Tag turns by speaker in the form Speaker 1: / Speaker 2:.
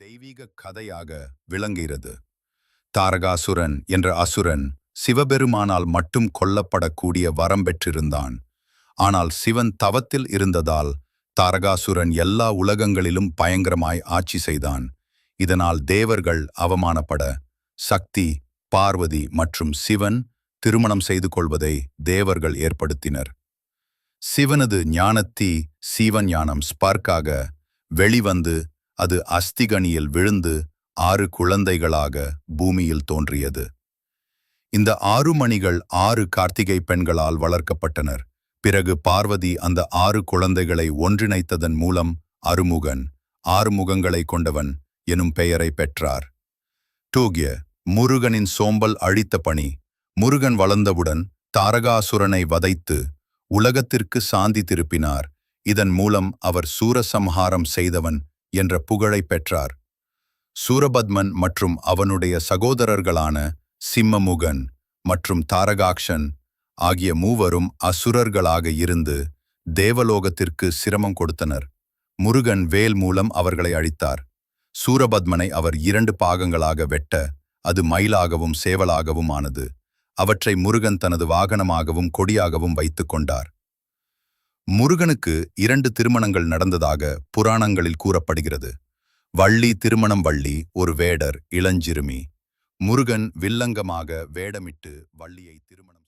Speaker 1: தெய்வீக கதையாக விளங்குகிறது. தாரகாசுரன் என்ற அசுரன் சிவபெருமானால் மட்டும் கொல்லப்படக்கூடிய வரம் பெற்றிருந்தான். ஆனால் சிவன் தவத்தில் இருந்ததால் தாரகாசுரன் எல்லா உலகங்களிலும் பயங்கரமாய் ஆட்சி செய்தான். இதனால் தேவர்கள் அவமானப்பட சக்தி பார்வதி மற்றும் சிவன் திருமணம் செய்து கொள்வதை தேவர்கள் ஏற்படுத்தினர். சிவனது ஞானத்தீ சீவன் ஞானம் ஸ்பார்க்காக வெளிவந்து அது அஸ்திகனியில் விழுந்து ஆறு குழந்தைகளாக பூமியில் தோன்றியது. இந்த ஆறு மணிகள் ஆறு கார்த்திகை பெண்களால் வளர்க்கப்பட்டனர். பிறகு பார்வதி அந்த ஆறு குழந்தைகளை ஒன்றிணைத்ததன் மூலம் அருமுகன் ஆறு முகங்களை கொண்டவன் எனும் பெயரை பெற்றார். டூகிய முருகனின் சோம்பல் அழித்த பணி. முருகன் வளர்ந்தவுடன் தாரகாசுரனை வதைத்து உலகத்திற்கு சாந்தி திருப்பினார். இதன் மூலம் அவர் சூரசம்ஹாரம் செய்தவன் என்ற புகழை பெற்றார். சூரபத்மன் மற்றும் அவனுடைய சகோதரர்களான சிம்மமுகன் மற்றும் தாரகாக்ஷன் ஆகிய மூவரும் அசுரர்களாக இருந்து தேவலோகத்திற்கு சிரமம் கொடுத்தனர். முருகன் வேல் மூலம் அவர்களை அழித்தார். சூரபத்மனை அவர் இரண்டு பாகங்களாக வெட்ட அது மயிலாகவும் சேவலாகவும் ஆனது. அவற்றை முருகன் தனது வாகனமாகவும் கொடியாகவும் வைத்துக் கொண்டார். முருகனுக்கு இரண்டு திருமணங்கள் நடந்ததாக புராணங்களில் கூறப்படுகிறது. வள்ளி திருமணம் வள்ளி ஒரு வேடர் இளஞ்சிறுமி. முருகன் வில்லங்கமாக வேடமிட்டு வள்ளியை திருமணம்